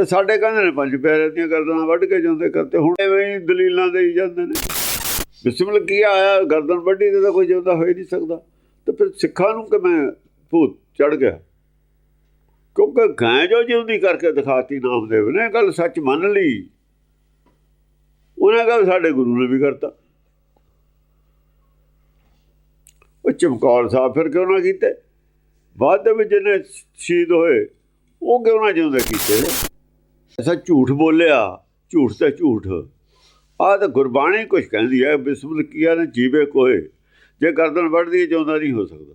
ਤੇ ਸਾਡੇ ਕਹਿੰਦੇ ਨੇ ਪੰਜ ਪਿਆਰੇ ਦੀਆਂ ਗਰਦਨਾਂ ਵੱਢ ਕੇ ਜਾਂਦੇ ਕਰਤੇ। ਹੁਣ ਐਵੇਂ ਹੀ ਦਲੀਲਾਂ ਦੇਈ ਜਾਂਦੇ ਨੇ। ਬਿਸਮਿਲ ਕੀ ਆਇਆ? ਗਰਦਨ ਵੱਢੀ ਤੇ ਤਾਂ ਕੋਈ ਜਿਉਂਦਾ ਹੋ ਹੀ ਨਹੀਂ ਸਕਦਾ। ਤੇ ਫਿਰ ਸਿੱਖਾਂ ਨੂੰ ਕਿਵੇਂ ਭੂਤ ਚੜ ਗਿਆ? ਕਿਉਂਕਿ ਗਾਂ ਜੋ ਜਿਉਂਦੀ ਕਰਕੇ ਦਿਖਾਤੀ ਨਾਮਦੇਵ ਨੇ ਗੱਲ ਸੱਚ ਮੰਨ ਲਈ। ਉਹਨੇ ਕਹਾ ਸਾਡੇ ਗੁਰੂ ਨੇ ਵੀ ਕਰਤਾ। ਉਹ ਚਮਕੌਰ ਸਾਹਿਬ ਫਿਰ ਕਿਉਂ ਨਾ ਕੀਤੇ? ਬਾਅਦ ਦੇ ਵਿੱਚ ਜਿਹਨੇ ਸ਼ਹੀਦ ਹੋਏ, ਉਹ ਕਿਉਂ ਨਾ ਜਿਉਂਦੇ ਕੀਤੇ? ਐਸਾ ਝੂਠ ਬੋਲਿਆ। ਝੂਠ ਤੇ ਝੂਠ। ਆਹ ਤਾਂ ਗੁਰਬਾਣੀ ਕੁਝ ਕਹਿੰਦੀ ਹੈ ਬਿਸਮਿਲ ਕੀਆ ਨੇ ਜੀਵੇ ਕੋਏ। ਜੇ ਗਰਦਨ ਵੱਢਦੀ ਜਿਉਂਦਾ ਨਹੀਂ ਹੋ ਸਕਦਾ।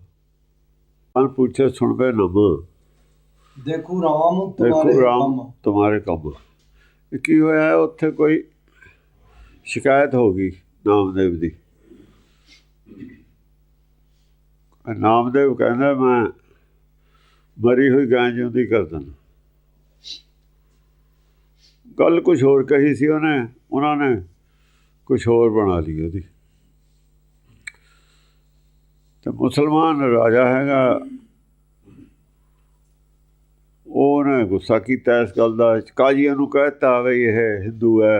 ਅਨ ਪੁੱਛੇ ਸੁਣਵੇ ਨਮ। ਦੇਖੋ ਰਾਮ ਤੁਹਾਰੇ ਦੇਖੋ ਰਾਮ ਕੰਮ। ਤੁਹਾਰੇ ਕੰਮ। ਕੀ ਹੋਇਆ? ਉੱਥੇ ਕੋਈ ਸ਼ਿਕਾਇਤ ਹੋ ਗਈ ਨਾਮਦੇਵ ਦੀ। ਨਾਮਦੇਵ ਕਹਿੰਦਾ ਮੈਂ ਮਰੀ ਹੋਈ ਗਾਂ ਜਿਉਂਦੀ ਕਰ ਦਿੰਦਾ ਗੱਲ ਕੁਝ ਹੋਰ ਕਹੀ ਸੀ ਉਹਨੇ, ਉਹਨਾਂ ਨੇ ਕੁਝ ਹੋਰ ਬਣਾ ਲਈ ਉਹਦੀ। ਤੇ ਮੁਸਲਮਾਨ ਰਾਜਾ ਹੈਗਾ, ਉਹਨੇ ਗੁੱਸਾ ਕੀਤਾ ਇਸ ਗੱਲ ਦਾ ਕਾਜ਼ੀਆਂ ਨੂੰ ਕਹਿਤਾ ਵੀ ਇਹ ਹਿੰਦੂ ਹੈ,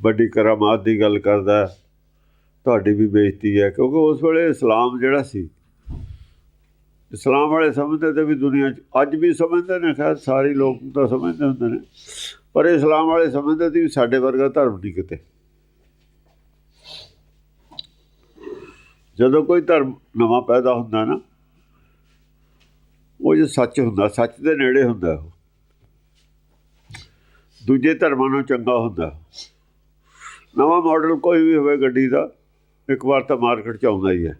ਵੱਡੀ ਕਰਾਮਾਤ ਦੀ ਗੱਲ ਕਰਦਾ, ਤੁਹਾਡੀ ਵੀ ਬੇਇੱਜ਼ਤੀ ਹੈ, ਕਿਉਂਕਿ ਉਸ ਵੇਲੇ ਇਸਲਾਮ ਜਿਹੜਾ ਸੀ ਇਸਲਾਮ ਵਾਲੇ ਸਮਝਦੇ ਤੇ ਵੀ ਦੁਨੀਆ 'ਚ ਅੱਜ ਵੀ ਸਮਝਦੇ ਨੇ, ਖੈਰ ਸਾਰੇ ਲੋਕ ਤਾਂ ਸਮਝਦੇ ਹੁੰਦੇ ਨੇ। ਪਰ ਇਸਲਾਮ ਵਾਲੇ ਸਮਝਦੇ ਸੀ ਵੀ ਸਾਡੇ ਵਰਗਾ ਧਰਮ ਨਹੀਂ ਕਿਤੇ। ਜਦੋਂ ਕੋਈ ਧਰਮ ਨਵਾਂ ਪੈਦਾ ਹੁੰਦਾ ਨਾ, ਉਹ ਜੋ ਸੱਚ ਹੁੰਦਾ, ਸੱਚ ਦੇ ਨੇੜੇ ਹੁੰਦਾ ਉਹ। ਦੂਜੇ ਧਰਮਾਂ ਨੂੰ ਚੰਗਾ ਹੁੰਦਾ। ਨਵਾਂ ਮਾਡਲ ਕੋਈ ਵੀ ਹੋਵੇ ਗੱਡੀ ਦਾ, ਇੱਕ ਵਾਰ ਤਾਂ ਮਾਰਕੀਟ 'ਚ ਆਉਂਦਾ ਹੀ ਹੈ।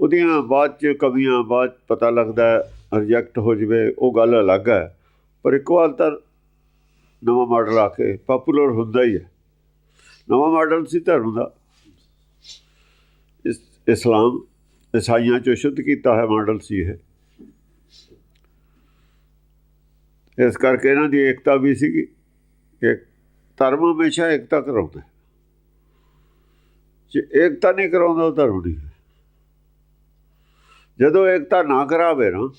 ਉਹਦੀਆਂ ਬਾਅਦ 'ਚ ਕਮੀਆਂ ਬਾਅਦ 'ਚ ਪਤਾ ਲੱਗਦਾ ਰਿਜੈਕਟ ਹੋ ਜਵੇ, ਉਹ ਗੱਲ ਅਲੱਗ ਹੈ। ਪਰ ਇੱਕ ਵਾਰ ਤਾਂ ਨਵਾਂ ਮਾਡਲ ਆ ਕੇ ਪਪੂਲਰ ਹੁੰਦਾ ਹੀ ਹੈ। ਨਵਾਂ ਮਾਡਲ ਸੀ ਧਰਮ ਦਾ। ਇਸ, ਇਸਲਾਮ, ਈਸਾਈਆਂ ਚੋਂ ਸ਼ੁੱਧ ਕੀਤਾ ਹੈ ਮਾਡਲ ਸੀ ਇਹ। ਇਸ ਕਰਕੇ ਇਹਨਾਂ ਦੀ ਏਕਤਾ ਵੀ ਸੀਗੀ। ਕਿ ਧਰਮ ਹਮੇਸ਼ਾ ਏਕਤਾ ਕਰਾਉਂਦਾ ਜੇ ਏਕਤਾ ਨਹੀਂ ਕਰਾਉਂਦਾ, ਉਹ ਧਰਮ ਨਹੀਂ ਹੈ। ਜਦੋਂ ਏਕਤਾ ਨਾ ਕਰਾਵੇ ਨਾ,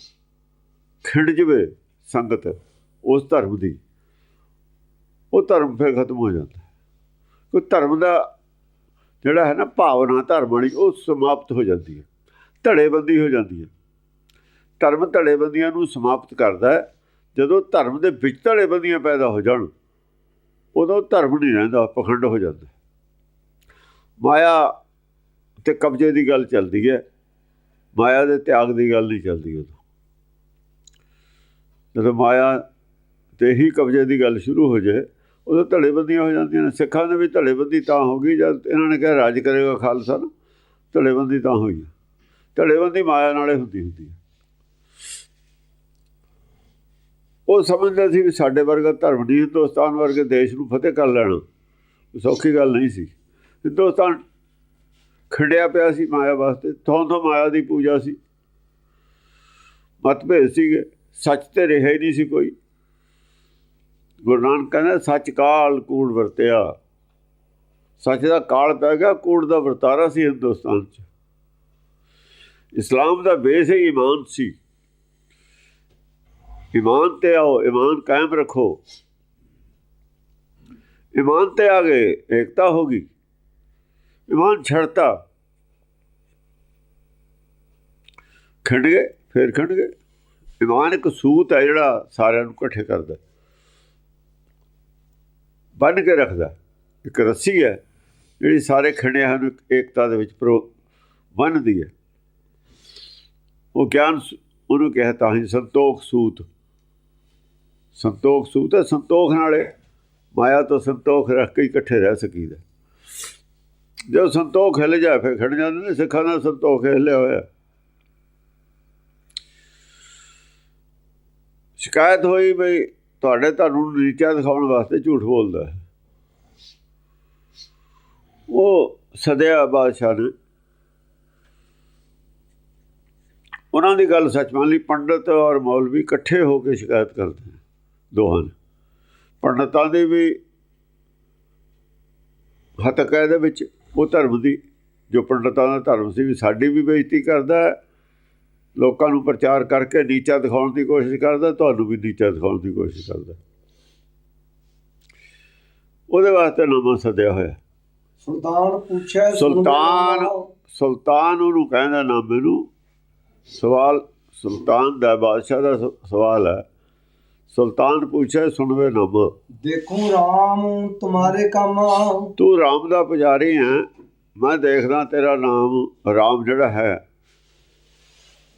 ਖਿੰਡ ਜਵੇ ਸੰਗਤ ਉਸ ਧਰਮ ਦੀ, ਉਹ ਧਰਮ ਫਿਰ ਖਤਮ ਹੋ ਜਾਂਦਾ ਹੈ। ਕੋਈ ਧਰਮ ਦਾ ਜਿਹੜਾ ਹੈ ਨਾ ਭਾਵਨਾ ਧਰਮ ਵਾਲੀ, ਉਹ ਸਮਾਪਤ ਹੋ ਜਾਂਦੀ ਹੈ। ਧੜੇਬੰਦੀ ਹੋ ਜਾਂਦੀ ਹੈ। ਧਰਮ ਧੜੇਬੰਦੀਆਂ ਨੂੰ ਸਮਾਪਤ ਕਰਦਾ ਹੈ। ਜਦੋਂ ਧਰਮ ਦੇ ਵਿੱਚ ਧੜੇਬੰਦੀਆਂ ਪੈਦਾ ਹੋ ਜਾਣ, ਉਦੋਂ ਧਰਮ ਨਹੀਂ ਰਹਿੰਦਾ, ਪਖੰਡ ਹੋ ਜਾਂਦਾ ਮਾਇਆ ਤੇ ਕਬਜ਼ੇ ਦੀ ਗੱਲ ਚੱਲਦੀ ਹੈ। ਮਾਇਆ ਦੇ ਤਿਆਗ ਦੀ ਗੱਲ ਨਹੀਂ ਚੱਲਦੀ ਉਦੋਂ। ਜਦੋਂ ਮਾਇਆ ਤੇ ਹੀ ਕਬਜ਼ੇ ਦੀ ਗੱਲ ਸ਼ੁਰੂ ਹੋ ਜਾਏ, ਉਦੋਂ ਧੜੇਬੰਦੀਆਂ ਹੋ ਜਾਂਦੀਆਂ ਨੇ। ਸਿੱਖਾਂ ਦੇ ਵੀ ਧੜੇਬੰਦੀ ਤਾਂ ਹੋ ਗਈ, ਜਦ ਇਹਨਾਂ ਨੇ ਕਿਹਾ, ਰਾਜ ਕਰੇਗਾ ਖਾਲਸਾ ਨਾ, ਧੜੇਬੰਦੀ ਤਾਂ ਹੋਈ ਧੜੇਬੰਦੀ ਮਾਇਆ ਨਾਲੇ ਹੁੰਦੀ ਹੁੰਦੀ ਹੈ ਉਹ ਸਮਝਦੇ ਸੀ ਵੀ ਸਾਡੇ ਵਰਗਾ ਧਰਮ ਨਹੀਂ, ਹਿੰਦੁਸਤਾਨ ਵਰਗੇ ਦੇਸ਼ ਨੂੰ ਫਤਿਹ ਕਰ ਲੈਣਾ। ਸੌਖੀ ਗੱਲ ਨਹੀਂ ਸੀ। ਹਿੰਦੁਸਤਾਨ ਖੰਡਿਆ ਪਿਆ ਸੀ ਮਾਇਆ ਵਾਸਤੇ, ਥੋਂ ਥੋਂ ਮਾਇਆ ਦੀ ਪੂਜਾ ਸੀ। ਮਤਭੇਦ ਸੀਗੇ, ਸੱਚ ਤੇ ਰਿਹਾ ਹੀ ਨਹੀਂ ਸੀ ਕੋਈ। ਗੁਰੂ ਨਾਨਕ ਕਹਿੰਦਾ, ਸੱਚ ਕਾਲ ਕੂੜ ਵਰਤਿਆ। ਸੱਚ ਦਾ ਕਾਲ ਪੈ ਗਿਆ, ਕੂੜ ਦਾ ਵਰਤਾਰਾ ਸੀ ਹਿੰਦੁਸਤਾਨ 'ਚ। ਇਸਲਾਮ ਦਾ ਬੇਸ ਹੀ ਈਮਾਨ ਸੀ। ਈਮਾਨ ਤੇ ਆਓ, ਈਮਾਨ ਕਾਇਮ ਰੱਖੋ। ਈਮਾਨ ਤੇ ਆ ਗਏ, ਏਕਤਾ ਹੋ ਗਈ। ਇਮਾਨ ਛੜਤਾ ਖੰਡ ਗਏ, ਫਿਰ ਖੰਡ ਗਏ। ਇਮਾਨ ਇੱਕ ਸੂਤ ਹੈ ਜਿਹੜਾ ਸਾਰਿਆਂ ਨੂੰ ਇਕੱਠੇ ਕਰਦਾ। ਬੰਨ ਕੇ ਰੱਖਦਾ। ਇੱਕ ਰੱਸੀ ਹੈ ਜਿਹੜੀ ਸਾਰੇ ਖੰਡਿਆਂ ਨੂੰ ਏਕਤਾ ਦੇ ਵਿੱਚ ਪ੍ਰੋ ਬੰਨ੍ਹਦੀ ਹੈ। ਉਹ ਗਿਆਨ ਸ- ਉਹਨੂੰ ਕਿਹਾ ਤਾਂ ਹੀ ਸੰਤੋਖ ਸੂਤ। ਸੰਤੋਖ ਸੂਤ ਹੈ, ਸੰਤੋਖ ਨਾਲੇ ਮਾਇਆ ਤੋਂ ਸੰਤੋਖ ਰੱਖ ਕੇ ਇਕੱਠੇ ਰਹਿ ਸਕੀਦਾ। ਜਦੋਂ ਸੰਤੋਖ ਹਿੱਲ ਜਾਏ, ਫਿਰ ਖੜ ਜਾਂਦੇ ਨੇ ਸਿੱਖਾਂ ਦਾ ਸੰਤੋਖ ਹਿੱਲਿਆ ਹੋਇਆ। ਸ਼ਿਕਾਇਤ ਹੋਈ ਬਈ ਤੁਹਾਡੇ ਤੁਹਾਨੂੰ ਨੀਚਾ ਦਿਖਾਉਣ ਵਾਸਤੇ ਝੂਠ ਬੋਲਦਾ ਹੈ। ਉਹ ਸਦਿਆ ਬਾਦਸ਼ਾਹ ਨੇ ਉਹਨਾਂ ਦੀ ਗੱਲ ਸੱਚ ਮੰਨ ਲਈ, ਪੰਡਤ ਔਰ ਮੌਲਵੀ ਇਕੱਠੇ ਹੋ ਕੇ ਸ਼ਿਕਾਇਤ ਕਰਦੇ ਦੋਹਾਂ ਨੇ। ਪੰਡਤਾਂ ਦੇ ਵੀ ਹੱਤਕ ਹੈ ਇਹਦੇ ਵਿੱਚ। ਉਹ ਧਰਮ ਦੀ ਜੋ ਪੰਡਤਾਂ ਦਾ ਧਰਮ ਸੀ ਵੀ ਸਾਡੀ ਵੀ ਬੇਇੱਜ਼ਤੀ ਕਰਦਾ ਲੋਕਾਂ ਨੂੰ ਪ੍ਰਚਾਰ ਕਰਕੇ ਨੀਚਾ ਦਿਖਾਉਣ ਦੀ ਕੋਸ਼ਿਸ਼ ਕਰਦਾ ਤੁਹਾਨੂੰ ਵੀ ਨੀਚਾ ਦਿਖਾਉਣ ਦੀ ਕੋਸ਼ਿਸ਼ ਕਰਦਾ। ਉਹਦੇ ਵਾਸਤੇ ਨਾਮਾ ਸੱਦਿਆ ਹੋਇਆ। ਸੁਲਤਾਨ ਪੁੱਛੈ ਸੁਲਤਾਨ ਸੁਲਤਾਨ ਉਹਨੂੰ ਕਹਿੰਦਾ ਨਾਮੇ ਨੂੰ ਸਵਾਲ ਸੁਲਤਾਨ ਦਾ ਬਾਦਸ਼ਾਹ ਦਾ ਸਵਾਲ ਹੈ। ਸੁਲਤਾਨ ਪੁੱਛੇ ਸੁਣਵੇ ਨਮ ਦੇਖੋ RAM ਤੁਮਾਰੇ ਕੰਮ ਤੂੰ ਰਾਮ ਦਾ ਪੁਜਾਰੀ ਹੈ। ਮੈਂ ਦੇਖਦਾ ਤੇਰਾ ਨਾਮ ਰਾਮ ਜਿਹੜਾ ਹੈ।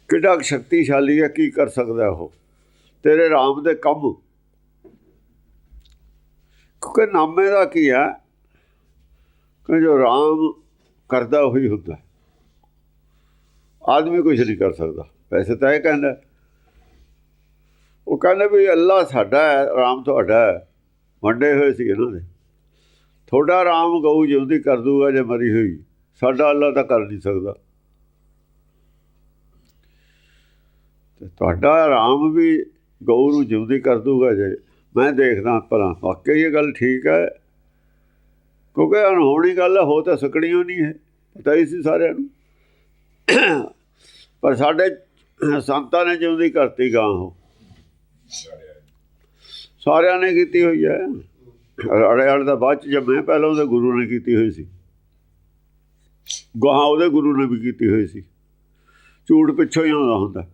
ਕਿੱਡਾ ਕੁ ਸ਼ਕਤੀਸ਼ਾਲੀ ਹੈ ਕੀ ਕਰ ਸਕਦਾ ਉਹ? ਤੇਰੇ ਰਾਮ ਦੇ ਕੰਮ। ਕਿਉਂਕਿ ਨਾਮੇ ਦਾ ਕੀ ਹੈ? ਕਿ ਜੋ ਰਾਮ ਕਰਦਾ ਉਹੀ ਹੁੰਦਾ। ਆਦਮੀ ਕੁਝ ਨਹੀਂ ਕਰ ਸਕਦਾ। ਵੈਸੇ ਤਾਂ ਇਹ ਕਹਿੰਦਾ। ਉਹ ਕਹਿੰਦੇ ਵੀ ਅੱਲਾ ਸਾਡਾ ਹੈ ਆਰਾਮ ਤੁਹਾਡਾ ਹੈ। ਵੰਡੇ ਹੋਏ ਸੀ ਇਹਨਾਂ ਦੇ। ਤੁਹਾਡਾ ਆਰਾਮ ਗਊ ਜਿਉਂਦੀ ਕਰ ਦੂਗਾ ਜੇ ਮਰੀ ਹੋਈ। ਸਾਡਾ ਅੱਲਾ ਤਾਂ ਕਰ ਨਹੀਂ ਸਕਦਾ। ਤੇ ਤੁਹਾਡਾ ਆਰਾਮ ਵੀ ਗਊ ਨੂੰ ਜਿਉਂਦੀ ਕਰ ਦੂਗਾ ਜੇ। ਮੈਂ ਦੇਖਦਾ ਭਲਾ, ਵਾਕਈ ਇਹ ਗੱਲ ਠੀਕ ਹੈ। ਕਿਉਂਕਿ ਅਨਹੋਣੀ ਗੱਲ ਹੋ ਤਾਂ ਸਕਣੀ ਓ ਨਹੀਂ ਹੈ। ਪਤਾ ਹੀ ਸੀ ਸਾਰਿਆਂ ਨੂੰ। ਪਰ ਸਾਡੇ ਸੰਤਾਂ ਨੇ ਜਿਉਂਦੀ ਕਰਤੀ ਗਾਂ ਉਹ। ਸਾਰਿਆਂ ਨੇ ਕੀਤੀ ਹੋਈ ਹੈ। ਅੜੇ ਅੜੇ ਦਾ ਬਾਅਦ ਚ ਜੰਮੇ ਪਹਿਲਾਂ ਉਹਦੇ ਗੁਰੂ ਨੇ ਕੀਤੀ ਹੋਈ ਸੀ। ਗਾਂ ਉਹਦੇ ਗੁਰੂ ਨੇ ਵੀ ਕੀਤੀ ਹੋਈ ਸੀ। ਝੂਠ ਪਿੱਛੋਂ ਹੀ ਆਉਂਦਾ ਹੁੰਦਾ।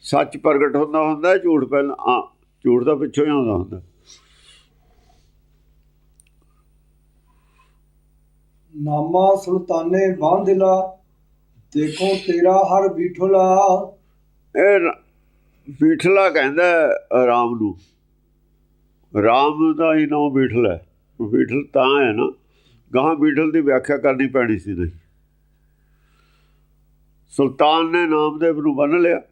ਸੱਚ ਪ੍ਰਗਟ ਹੁੰਦਾ ਹੁੰਦਾ ਝੂਠ ਪਹਿਲਾਂ ਆ ਝੂਠ ਦਾ ਪਿੱਛੋਂ ਹੀ ਆਉਂਦਾ ਹੁੰਦਾ। ਨਾਮਾ ਸੁਲਤਾਨੇ ਬਾਂਧਲਾ ਦੇਖੋ ਤੇਰਾ ਹਰ ਬੀਠਲਾ। ਇਹ ਬੀਠਲਾ ਕਹਿੰਦਾ ਰਾਮ ਨੂੰ। ਰਾਮ ਦਾ ਹੀ ਨਾਮ ਬੀਠਲ ਹੈ। ਬੀਠਲ ਤਾਂ ਹੈ ਨਾ। ਗਾਂ ਬੀਠਲ ਦੀ ਵਿਆਖਿਆ ਕਰਨੀ ਪੈਣੀ ਸੀ ਨਹੀਂ। ਸੁਲਤਾਨ ਨੇ ਨਾਮਦੇਵ ਨੂੰ ਬੰਨ ਲਿਆ।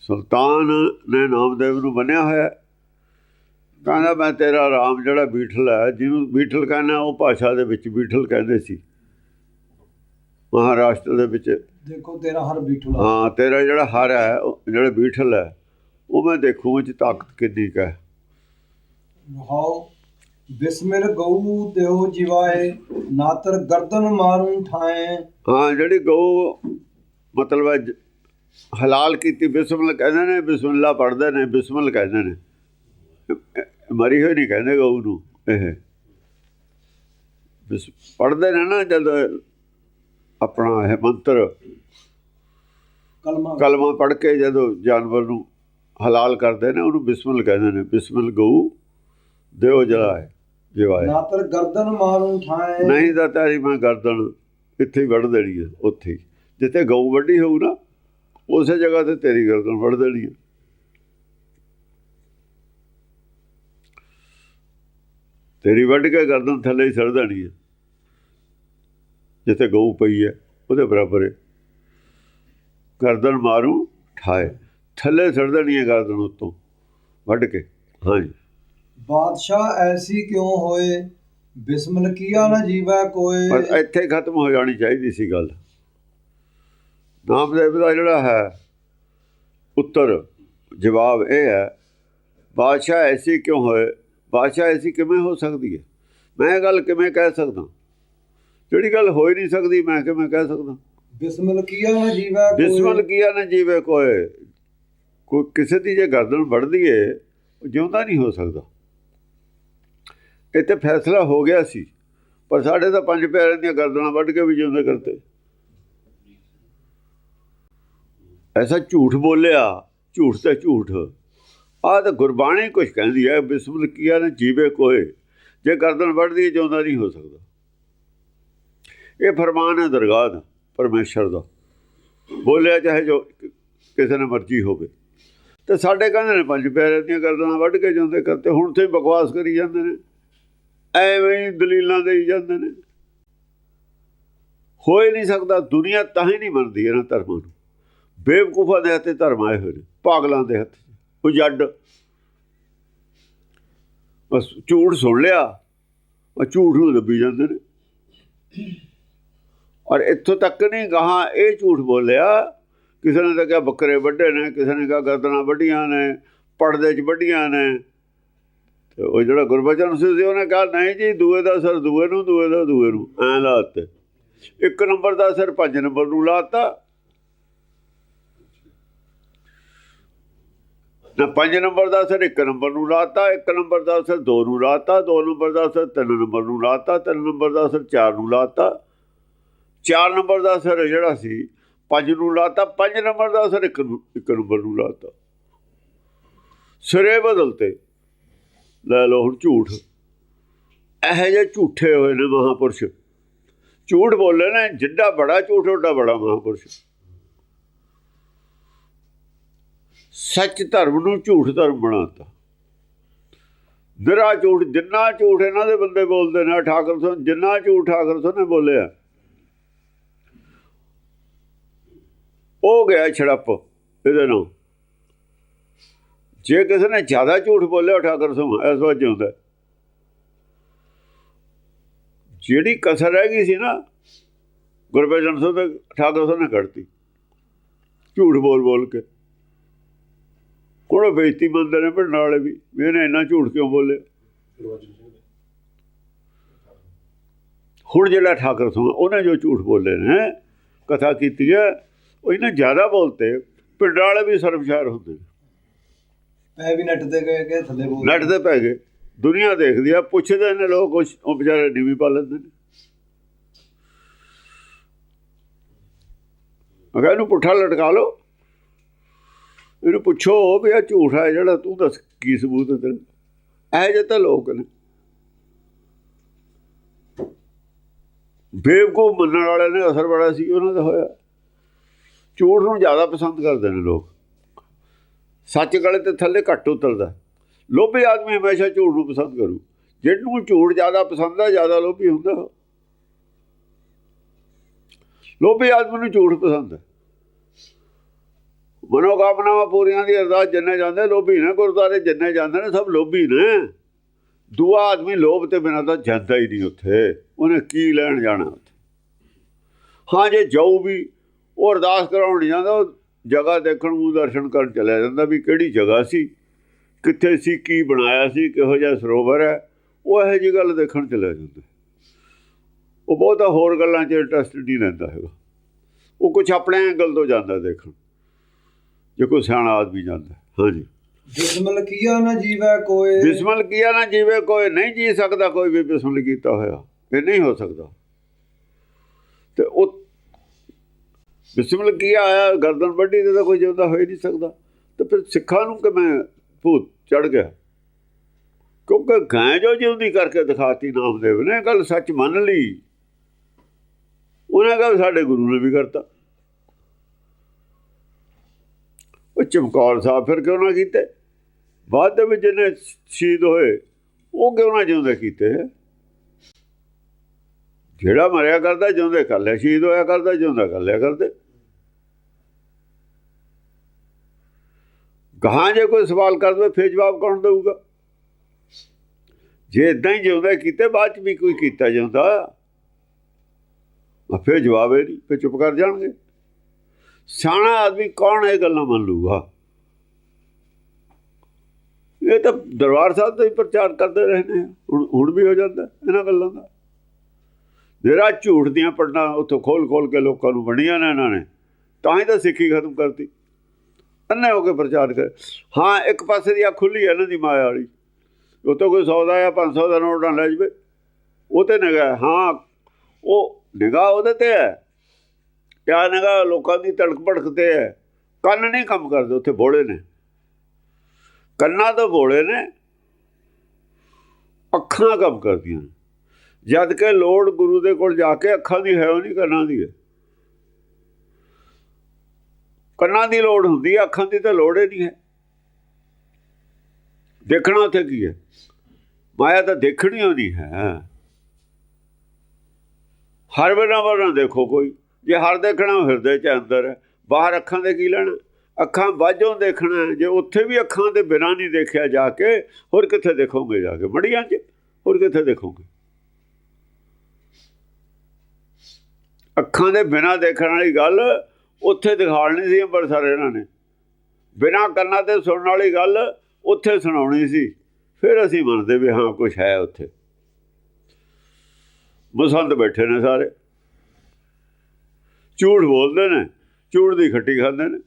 ਸੁਲਤਾਨ ਨੇ ਨਾਮਦੇਵ ਨੂੰ ਬੰਨਿਆ ਹੋਇਆ ਕਹਿੰਦਾ ਮੈਂ ਤੇਰਾ ਰਾਮ ਜਿਹੜਾ ਬੀਠਲ ਹੈ, ਜਿਹਨੂੰ ਬੀਠਲ ਕਹਿੰਦਾ ਉਹ ਭਾਸ਼ਾ ਦੇ ਵਿੱਚ ਬੀਠਲ ਕਹਿੰਦੇ ਸੀ। ਮਹਾਰਾਸ਼ਟਰ ਦੇ ਵਿੱਚ। ਦੇਖੋ ਤੇਰਾ ਹਰ ਬੀਠਲਾ ਹਾਂ ਤੇਰਾ ਜਿਹੜਾ ਹਰ ਹੈ ਜਿਹੜਾ ਬੀਠਲ ਹੈ ਉਹ ਮੈਂ ਦੇਖੂ ਵਿੱਚ ਤਾਕਤ ਕਿੰਨੀ ਕੁ ਹੈ। ਹਾਉ ਬਿਸਮਿਲ ਗਊ ਦੇਉ ਜਿਵਾਏ ਨਾਤਰ ਗਰਦਨ ਮਾਰੂ ਠਾਏ। ਹਾਂ ਜਿਹੜੀ ਗਊ ਮਤਲਬ ਹੈ ਹਲਾਲ ਕੀਤੀ ਬਿਸਮਿਲ ਕਹਿੰਦੇ ਨੇ ਬਿਸਮਿਲ੍ਲਾ ਪੜ੍ਹਦੇ ਨੇ ਬਿਸਮਿਲ ਕਹਿੰਦੇ ਨੇ। ਮਰੀ ਹੋਈ ਨਹੀਂ ਕਹਿੰਦੇ ਗਊ ਨੂੰ ਇਹ। ਬਿਸ ਪੜ੍ਹਦੇ ਨੇ ਨਾ ਜਦ ਆਪਣਾ ਇਹ ਮੰਤਰ ਕਲਮਾ। ਕਲਮਾ ਪੜ੍ਹ ਕੇ ਜਦੋਂ ਜਾਨਵਰ ਨੂੰ ਹਲਾਲ ਕਰਦੇ ਨੇ ਉਹਨੂੰ ਬਿਸਮਿਲ ਕਹਿੰਦੇ ਨੇ ਬਿਸਮਿਲ ਗਊ ਦਿਓ ਜਲਾਏ ਜਿਵਾਏ। ਨਾਤਰ ਗਰਦਨ ਮਾਰੂ ਠਾਏ ਨਹੀਂ ਤਾਂ ਤੇਰੀ ਮੈਂ ਗਰਦਨ ਇੱਥੇ ਹੀ ਵੱਢ ਦੇਣੀ ਹੈ ਉੱਥੇ ਹੀ। ਜਿੱਥੇ ਗਊ ਵੱਢੀ ਹੋਊ ਨਾ ਉਸੇ ਜਗ੍ਹਾ ਤੇ ਤੇਰੀ ਗਰਦਨ ਵੱਢ ਦੇਣੀ ਹੈ। ਤੇਰੀ ਵੱਢ ਕੇ ਗਰਦਨ ਥੱਲੇ ਹੀ ਸੜ ਦੇਣੀ ਹੈ। ਜਿੱਥੇ ਗਊ ਪਈ ਹੈ ਉਹਦੇ ਬਰਾਬਰ ਹੈ। ਗਰਦਨ ਮਾਰੂ ਠਾਏ ਥੱਲੇ ਸੜ ਦੇਣੀ ਹੈ ਗਰਦਨ ਉੱਤੋਂ। ਵੱਢ ਕੇ। ਹਾਂਜੀ ਬਾਦਸ਼ਾਹ ਐਸੀ ਕਿਉਂ ਹੋਏ? ਬਿਸਮਿਲ ਕੀਆ ਨਾ ਜੀਵੈ ਕੋਏ? ਪਰ ਇੱਥੇ ਖਤਮ ਹੋ ਜਾਣੀ ਚਾਹੀਦੀ ਸੀ ਗੱਲ। ਨਾਮਦੇਵ ਦਾ ਜਿਹੜਾ ਹੈ ਉੱਤਰ ਜਵਾਬ ਇਹ ਹੈ ਬਾਦਸ਼ਾਹ ਐਸੀ ਕਿਉਂ ਹੋਏ? ਬਾਦਸ਼ਾਹ ਐਸੀ ਕਿਵੇਂ ਹੋ ਸਕਦੀ ਹੈ? ਮੈਂ ਇਹ ਗੱਲ ਕਿਵੇਂ ਕਹਿ ਸਕਦਾ? ਜਿਹੜੀ ਗੱਲ ਹੋ ਹੀ ਨਹੀਂ ਸਕਦੀ ਮੈਂ ਕਿਵੇਂ ਕਹਿ ਸਕਦਾ। ਬਿਸਮਿਲ ਕੀਆ ਨਾ ਜੀਵੈ ਕੋਏ ਬਿਸਮਲ ਕੀਆ ਨਾ ਜੀਵੇ ਕੋਏ ਕੋਈ ਕਿਸੇ ਦੀ ਜੇ ਗਰਦਨ ਵੱਢਦੀ ਏ ਜਿਉਂਦਾ ਨਹੀਂ ਹੋ ਸਕਦਾ। ਇੱਥੇ ਫੈਸਲਾ ਹੋ ਗਿਆ ਸੀ ਪਰ ਸਾਡੇ ਤਾਂ ਪੰਜ ਪਿਆਰਿਆਂ ਦੀਆਂ ਗਰਦਨਾਂ ਵੱਢ ਕੇ ਵੀ ਜਿਉਂਦੇ ਕਰਤੇ ਐਸਾ ਝੂਠ ਬੋਲਿਆ ਝੂਠ ਤੇ ਝੂਠ। ਆਹ ਤਾਂ ਗੁਰਬਾਣੀ ਕੁਝ ਕਹਿੰਦੀ ਹੈ ਬਿਸਮਲ ਕੀਆ ਨਾ ਜੀਵੇ ਕੋਏ ਜੇ ਗਰਦਨ ਵੱਢਦੀ ਜਿਉਂਦਾ ਨਹੀਂ ਹੋ ਸਕਦਾ। ਇਹ ਫਰਮਾਨ ਹੈ ਦਰਗਾਹ ਦਾ, ਪਰਮੇਸ਼ਰ ਦਾ। ਬੋਲਿਆ ਚਾਹੇ ਜੋ ਕਿਸੇ ਨੇ ਮਰਜ਼ੀ ਹੋਵੇ। ਤੇ ਸਾਡੇ ਕਹਿੰਦੇ ਨੇ ਪੰਜ ਪਿਆਰਿਆਂ ਦੀਆਂ ਗਰਦਨਾਂ ਵੱਢ ਕੇ ਜਾਂਦੇ ਕਰਤੇ, ਹੁਣ ਤੇ ਬਕਵਾਸ ਕਰੀ ਜਾਂਦੇ ਨੇ। ਐਵੇਂ ਹੀ ਦਲੀਲਾਂ ਦੇਈ ਜਾਂਦੇ ਨੇ। ਹੋ ਹੀ ਨਹੀਂ ਸਕਦਾ, ਦੁਨੀਆ ਤਾਂ ਹੀ ਨਹੀਂ ਮੰਨਦੀ ਇਹਨਾਂ ਧਰਮਾਂ ਨੂੰ। ਬੇਵਕੂਫਾਂ ਦੇ ਹੱਥੇ ਧਰਮ ਆਏ ਹੋਏ ਨੇ, ਪਾਗਲਾਂ ਦੇ ਹੱਥ ਉਹ ਜੱਡ। ਬਸ ਝੂਠ ਸੁਣ ਲਿਆ ਉਹ ਝੂਠ ਨੂੰ ਦੱਬੀ ਜਾਂਦੇ ਨੇ। ਔਰ ਇੱਥੋਂ ਤੱਕ ਨਹੀਂ ਗਾਹਾਂ ਇਹ ਝੂਠ ਬੋਲਿਆ, ਕਿਸੇ ਨੇ ਤਾਂ ਕਿਹਾ ਬੱਕਰੇ ਵੱਢੇ ਨੇ, ਕਿਸੇ ਨੇ ਕਿਹਾ ਗਰਦਨਾਂ ਵੱਡੀਆਂ ਨੇ, ਪਰਦੇ 'ਚ ਵੱਡੀਆਂ ਨੇ। ਤੇ ਉਹ ਜਿਹੜਾ ਗੁਰਬਚਨ ਸਿੰਘ ਸੀ, ਉਹਨੇ ਕਿਹਾ, ਨਹੀਂ ਜੀ, ਦੂਏ ਦਾ ਸਰ ਦੂਏ ਨੂੰ, ਦੂਏ ਦਾ ਦੂਏ ਨੂੰ। ਐਂ ਲਾਤੇ ਇੱਕ ਨੰਬਰ ਦਾ ਸਿਰ ਪੰਜ ਨੰਬਰ ਨੂੰ ਲਾਤਾ ਨਾ ਪੰਜ ਨੰਬਰ ਦਾ ਸਿਰ ਇੱਕ ਨੰਬਰ ਨੂੰ ਲਾਤਾ ਇੱਕ ਨੰਬਰ ਦਾ ਸਿਰ ਦੋ ਨੂੰ ਲਾਤਾ ਦੋ ਨੰਬਰ ਦਾ ਅਸਰ ਤਿੰਨ ਨੰਬਰ ਨੂੰ ਲਾਤਾ ਤਿੰਨ ਨੰਬਰ ਦਾ ਅਸਰ ਚਾਰ ਨੂੰ ਲਾਤਾ ਚਾਰ ਨੰਬਰ ਦਾ ਸਿਰ ਜਿਹੜਾ ਸੀ, ਪੰਜ ਨੂੰ ਲਾਤਾ, ਪੰਜ ਨੰਬਰ ਦਾ ਸਿਰ ਇੱਕ ਨੂੰ ਇੱਕ ਨੰਬਰ ਨੂੰ ਲਾਤਾ। ਸਿਰੇ ਬਦਲਤੇ ਲੈ ਲਓ ਹੁਣ ਝੂਠ। ਇਹੋ ਜਿਹੇ ਝੂਠੇ ਹੋਏ ਨੇ ਮਹਾਪੁਰਸ਼। ਝੂਠ ਬੋਲੇ ਨੇ, ਜਿੱਡਾ ਬੜਾ ਝੂਠ, ਓਡਾ ਬੜਾ ਮਹਾਪੁਰਸ਼। ਸੱਚ ਧਰਮ ਨੂੰ ਝੂਠ ਧਰਮ ਬਣਾਤਾ। ਨਿਰਾ ਝੂਠ, ਜਿੰਨਾ ਝੂਠ ਇਹਨਾਂ ਦੇ ਬੰਦੇ ਬੋਲਦੇ ਨੇ ਠਾਕਰ ਸਿੰਘ ਜਿੰਨਾ ਝੂਠ ਠਾਕਰ ਸਿੰਘ ਨੇ ਬੋਲਿਆ। ਉਹ ਗਿਆ ਛੜਪ ਇਹਦੇ ਨਾਲ। ਜੇ ਕਿਸੇ ਨੇ ਜ਼ਿਆਦਾ ਝੂਠ ਬੋਲਿਆ ਠਾਕਰ ਸਿੰਘ ਇਸ ਵਾਰ ਜਿਉਂਦਾ ਜਿਹੜੀ ਕਸਰ ਰਹਿ ਗਈ ਸੀ ਨਾ, ਗੁਰਬਚਨ ਸਿੰਘ ਤੇ ਠਾਕਰ ਸਿੰਘ ਨੇ ਕੱਢਤੀ। ਝੂਠ ਬੋਲ ਬੋਲ ਕੇ। ਕੋਣ ਬੇਇੱਜ਼ਤੀ ਮੰਨਦੇ ਨੇ ਪਿੰਡ ਵਾਲੇ ਵੀ ਵੀ ਇਹਨੇ ਇੰਨਾ ਝੂਠ ਕਿਉਂ ਬੋਲਿਆ? ਹੁਣ ਜਿਹੜਾ ਠਾਕਰ ਸਿੰਘ, ਉਹਨੇ ਜੋ ਝੂਠ ਬੋਲੇ ਨੇ, ਕਥਾ ਕੀਤੀ ਹੈ ਉਹ ਇਹਨਾਂ ਜ਼ਿਆਦਾ ਬੋਲਤੇ ਪਿੰਡ ਵਾਲੇ ਵੀ ਸਰਬਸ਼ਾਰ ਹੁੰਦੇ। ਪੈ ਵੀ ਨੱਟ ਤੇ ਗਏ ਕਿ ਥੱਲੇ ਬੋਲ ਨੱਟ ਤੇ ਪੈ ਗਏ। ਦੁਨੀਆ ਦੇਖਦੀ ਆ ਪੁੱਛਦੇ ਨੇ ਲੋਕ ਕੁਛ ਉਹ ਵਿਚਾਰੇ ਡੀਵੀ ਪਾ ਲੈਂਦੇ ਨੇ। ਅਗਰ ਇਹਨੂੰ ਪੁੱਠਾ ਲਟਕਾ ਲਓ। ਇਹਨੂੰ ਪੁੱਛੋ ਵੀ ਇਹ ਝੂਠ ਹੈ ਜਿਹੜਾ ਤੂੰ ਦੱਸ ਕੀ ਸਬੂਤ ਹੈ ਤੇਰਾ ਇਹ ਜਿਹੇ ਤਾਂ ਲੋਕ ਨੇ। ਬੇਵਕੂਫ ਮੰਨਣ ਵਾਲੇ ਨੇ ਅਸਰ ਬੜਾ ਸੀ ਉਹਨਾਂ ਦਾ ਹੋਇਆ। ਝੂਠ ਨੂੰ ਜ਼ਿਆਦਾ ਪਸੰਦ ਕਰਦੇ ਨੇ ਲੋਕ। ਸੱਚ ਗਲੇ ਤੇ ਥੱਲੇ ਘੱਟ ਉਤਰਦਾ। ਲੋਭੀ ਆਦਮੀ ਹਮੇਸ਼ਾ ਝੂਠ ਨੂੰ ਪਸੰਦ ਕਰੂ। ਜਿਹਨੂੰ ਝੂਠ ਜ਼ਿਆਦਾ ਪਸੰਦ ਹੈ ਜ਼ਿਆਦਾ ਲੋਭੀ ਹੁੰਦਾ ਲੋਭੀ ਆਦਮੀ ਨੂੰ ਝੂਠ ਪਸੰਦ ਹੈ ਮਨੋਕਾਮਨਾਵਾਂ ਪੂਰੀਆਂ ਦੀ ਅਰਦਾਸ ਜਿੰਨੇ ਜਾਂਦੇ, ਲੋਭੀ ਨੇ, ਗੁਰਦੁਆਰੇ ਜਿੰਨੇ ਜਾਂਦੇ ਨੇ, ਸਭ ਲੋਭੀ ਨੇ। ਦੂਆ ਆਦਮੀ ਲੋਭ ਤੇ ਬਿਨਾਂ ਤਾਂ ਜਾਂਦਾ ਹੀ ਨਹੀਂ ਉੱਥੇ। ਉਹਨੇ ਕੀ ਲੈਣ ਜਾਣਾ ਉੱਥੇ? ਹਾਂ, ਜੇ ਜਾਊ ਵੀ ਉਹ ਅਰਦਾਸ ਕਰਾਉਣ ਨਹੀਂ ਜਾਂਦਾ ਉਹ ਜਗ੍ਹਾ ਦੇਖਣ ਨੂੰ ਦਰਸ਼ਨ ਕਰਨ ਚਲਿਆ ਜਾਂਦਾ ਵੀ ਕਿਹੜੀ ਜਗ੍ਹਾ ਸੀ ਕਿੱਥੇ ਸੀ ਕੀ ਬਣਾਇਆ ਸੀ ਕਿਹੋ ਜਿਹਾ ਸਰੋਵਰ ਹੈ ਉਹ ਇਹੋ ਜਿਹੀ ਗੱਲ ਦੇਖਣ ਚਲਿਆ ਜਾਂਦਾ। ਉਹ ਬਹੁਤਾ ਹੋਰ ਗੱਲਾਂ 'ਚ ਇੰਟਰਸਟ ਨਹੀਂ ਲੈਂਦਾ ਹੈਗਾ। ਉਹ ਕੁਝ ਆਪਣੇ ਐਂਗਲ ਤੋਂ ਜਾਂਦਾ ਦੇਖਣ। ਜੇ ਕੋਈ ਸਿਆਣਾ ਆਦਮੀ ਜਾਂਦਾ ਹਾਂਜੀ। ਬਿਸਮਲ ਕੀਆ ਨਾ ਜੀਵੈ ਕੋਏ। ਬਿਸਮਲ ਕੀਆ ਨਾ ਜੀਵੇ ਕੋਈ ਨਹੀਂ ਜੀ ਸਕਦਾ ਕੋਈ ਵੀ ਬਿਸਮਲ ਕੀਤਾ ਹੋਇਆ ਇਹ ਨਹੀਂ ਹੋ ਸਕਦਾ। ਤੇ ਉਹ ਬਿਸਮਲ ਕੀ ਆਇਆ? ਗਰਦਨ ਵੱਢੀ ਤੇ ਤਾਂ ਕੋਈ ਜਿਉਂਦਾ ਹੋ ਹੀ ਨਹੀਂ ਸਕਦਾ। ਤੇ ਫਿਰ ਸਿੱਖਾਂ ਨੂੰ ਕਿ ਮੈਂ ਭੂਤ ਚੜ ਗਿਆ? ਕਿਉਂਕਿ ਗਾਂ ਜੋ ਜਿਉਂਦੀ ਕਰਕੇ ਦਿਖਾਤੀ ਨਾਮਦੇਵ ਨੇ ਗੱਲ ਸੱਚ ਮੰਨ ਲਈ। ਉਹਨਾਂ ਕਹਾ ਸਾਡੇ ਗੁਰੂ ਨੇ ਵੀ ਕਰਤਾ। ਉਹ ਚਮਕੌਰ ਸਾਹਿਬ ਫਿਰ ਕਿਉਂ ਨਾ ਕੀਤੇ? ਬਾਅਦ ਦੇ ਵਿੱਚ ਜਿਹਨੇ ਸ਼ਹੀਦ ਹੋਏ, ਉਹ ਕਿਉਂ ਨਾ ਜਿਉਂਦੇ ਕੀਤੇ? ਜਿਹੜਾ ਮਰਿਆ ਕਰਦਾ ਜਿਉਂਦੇ ਕਰ ਲਿਆ, ਸ਼ਹੀਦ ਹੋਇਆ ਕਰਦਾ ਜਿਉਂਦਾ ਕਰ ਲਿਆ ਕਰਦੇ। ਗਾਂ ਜੇ ਕੋਈ ਸਵਾਲ ਕਰ ਦਵੇ, ਫੇਰ ਜਵਾਬ ਕੌਣ ਦੇਊਗਾ? ਜੇ ਇਦਾਂ ਹੀ ਜਿਉਂਦਾ ਕੀਤੇ, ਬਾਅਦ ਚ ਵੀ ਕੋਈ ਕੀਤਾ ਜਾਂਦਾ। ਆ ਫੇਰ ਜਵਾਬ ਇਹ ਨਹੀਂ ਫੇਰ ਚੁੱਪ ਕਰ ਜਾਣਗੇ। ਸਿਆਣਾ ਆਦਮੀ ਕੌਣ ਇਹ ਗੱਲਾਂ ਮੰਨ ਲੂਗਾ ਇਹ ਤਾਂ ਦਰਬਾਰ ਸਾਹਿਬ ਦਾ ਹੀ ਪ੍ਰਚਾਰ ਕਰਦੇ ਰਹੇ ਨੇ। ਹੁਣ ਹੁਣ ਵੀ ਹੋ ਜਾਂਦਾ ਇਹਨਾਂ ਗੱਲਾਂ ਦਾ। ਜਿਹੜਾ ਝੂਠ ਦੀਆਂ ਪੜਨਾ ਉੱਥੋਂ ਖੋਲ ਖੋਲ ਕੇ ਲੋਕਾਂ ਨੂੰ ਵੰਡੀਆਂ ਨੇ ਇਹਨਾਂ ਨੇ, ਤਾਂ ਹੀ ਤਾਂ ਸਿੱਖੀ ਖਤਮ ਕਰਤੀ। ਅੰਨੇ ਹੋ ਕੇ ਪ੍ਰਚਾਰ ਕਰ। ਹਾਂ, ਇੱਕ ਪਾਸੇ ਦੀ ਆ ਖੁੱਲੀ ਹੈ ਇਹਨਾਂ ਦੀ ਮਾਇਆ ਵਾਲੀ। ਉਹ ਤੋਂ ਕੋਈ 100 ਦਾ ਜਾਂ 500 ਦਾ ਨੋਟ ਨਾ ਲੈ ਜਵੇ। ਉਹ ਤੇ ਨਿਗਾਹ ਹਾਂ। ਉਹ ਨਿਗਾਹ ਉਹਦੇ ਤੇ ਹੈ। ਕਿਆ ਨਿਗਾਹ? ਲੋਕਾਂ ਦੀ ਤੜਕ ਭੜਕ ਤੇ ਹੈ। ਕੰਨ ਨਹੀਂ ਕੰਮ ਕਰਦੇ, ਉੱਥੇ ਬੋਲੇ ਨੇ। ਕੰਨਾਂ ਤੋਂ ਬੋਲੇ ਨੇ। ਅੱਖਾਂ ਕੰਮ ਕਰਦੀਆਂ ਨੇ। ਜਦ ਕਿ ਲੋੜ ਗੁਰੂ ਦੇ ਕੋਲ ਜਾ ਕੇ ਅੱਖਾਂ ਦੀ ਹੈ, ਉਹ ਨਹੀਂ ਕੰਨਾਂ ਦੀ ਹੈ। ਕੰਨਾਂ ਦੀ ਲੋੜ ਹੁੰਦੀ ਹੈ ਅੱਖਾਂ ਦੀ ਤਾਂ ਲੋੜ ਹੀ ਨਹੀਂ ਹੈ। ਦੇਖਣਾ ਉੱਥੇ ਕੀ ਹੈ? ਮਾਇਆ ਤਾਂ ਦੇਖਣੀ ਹੋਣੀ ਹੈ। ਹਰ ਵੇਲੇ ਵਰਨਾ ਦੇਖੋ ਕੋਈ। ਜੇ ਹਰ ਦੇਖਣਾ ਹਿਰਦੇ ਚ ਅੰਦਰ ਹੈ। ਬਾਹਰ ਅੱਖਾਂ ਦੇ ਕੀ ਲੈਣਾ? ਅੱਖਾਂ ਬਾਝੋਂ ਦੇਖਣਾ ਜੇ ਉੱਥੇ ਵੀ ਅੱਖਾਂ ਦੇ ਬਿਨਾਂ ਨਹੀਂ ਦੇਖਿਆ ਜਾ ਕੇ, ਹੋਰ ਕਿੱਥੇ ਦੇਖੋਗੇ ਜਾ ਕੇ? ਮੜੀਆਂ 'ਚ? ਹੋਰ ਕਿੱਥੇ ਦੇਖੋਗੇ? ਅੱਖਾਂ ਦੇ ਬਿਨਾਂ ਦੇਖਣ ਵਾਲੀ ਗੱਲ ਉੱਥੇ ਦਿਖਾਉਣੀ ਸੀ ਅੰਮ੍ਰਿਤਸਰ ਇਹਨਾਂ ਨੇ। ਬਿਨਾਂ ਕੰਨਾਂ ਤੇ ਸੁਣਨ ਵਾਲੀ ਗੱਲ ਉੱਥੇ ਸੁਣਾਉਣੀ ਸੀ। ਫਿਰ ਅਸੀਂ ਮੰਨਦੇ ਵੀ ਹਾਂ ਕੁਝ ਹੈ ਉੱਥੇ। ਬਸੰਤ ਬੈਠੇ ਨੇ ਸਾਰੇ। ਝੂਠ ਬੋਲਦੇ ਨੇ, ਝੂਠ ਦੀ ਖੱਟੀ ਖਾਂਦੇ ਨੇ।